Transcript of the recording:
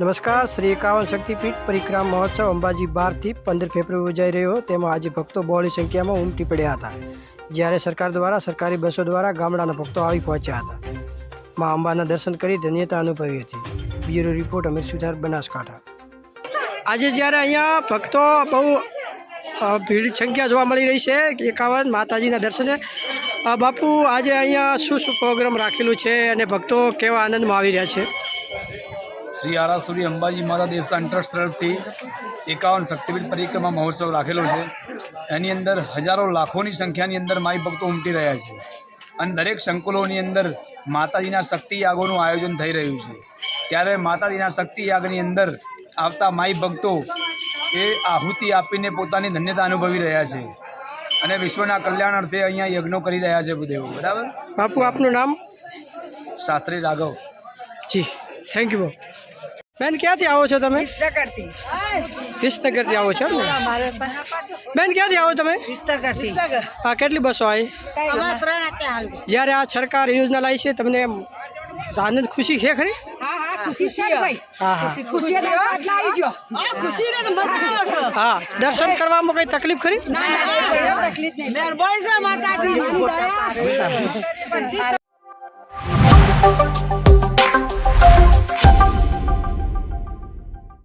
નમસ્કાર, શ્રી એકાવન શક્તિપીઠ પરિક્રમા મહોત્સવ અંબાજી બારથી પંદર ફેબ્રુઆરી યોજાઈ રહ્યો. તેમાં આજે ભક્તો બહોળી સંખ્યામાં ઉમટી પડ્યા હતા. જ્યારે સરકાર દ્વારા સરકારી બસો દ્વારા ગામડાના ભક્તો આવી પહોંચ્યા હતા. મા અંબાના દર્શન કરી ધન્યતા અનુભવી હતી. બ્યુરો રિપોર્ટ, અમિત સુધાર, બનાસકાંઠા. આજે જ્યારે અહીંયા ભક્તો બહુ ભીડ સંખ્યા જોવા મળી રહી છે એકાવન માતાજીના દર્શને બાપુ આજે અહીંયા શું શું પ્રોગ્રામ રાખેલું છે અને ભક્તો કેવા આનંદમાં આવી રહ્યા છે? શ્રી આરાસુરી અંબાજી માતા દેવસ્થાન ટ્રસ્ટ તરફથી એકાવન શક્તિપીઠ પરિક્રમા મહોત્સવ રાખેલો છે. એની અંદર હજારો લાખોની સંખ્યાની અંદર માઈ ભક્તો ઉમટી રહ્યા છે. અને દરેક સંકુલોની અંદર માતાજીના શક્તિ યાગોનું આયોજન થઈ રહ્યું છે. ત્યારે માતાજીના શક્તિ યાગની અંદર આવતા માઈ ભક્તો એ આહુતિ આપીને પોતાની ધન્યતા અનુભવી રહ્યા છે. અને વિશ્વના કલ્યાણ અર્થે અહીંયા યજ્ઞો કરી રહ્યા છે દેવો બરાબર? બાપુ આપનું નામ? શાસ્ત્રી રાઘવ. જી થેન્ક યુ બેન ક્યાંથી આવો છો તમે? કરતી વિસનગરથી આવો છો ને? બેન ક્યાંથી આવો તમે? હા કેટલી બસો આવી? જ્યારે આ સરકાર યોજના લાવી છે તમને આનંદ ખુશી છે ખરી? હા હા ખુશી હા હા ખુશી હા ખુશી ને મજા આવે હા દર્શન કરવામાં કઈ તકલીફ ખરી?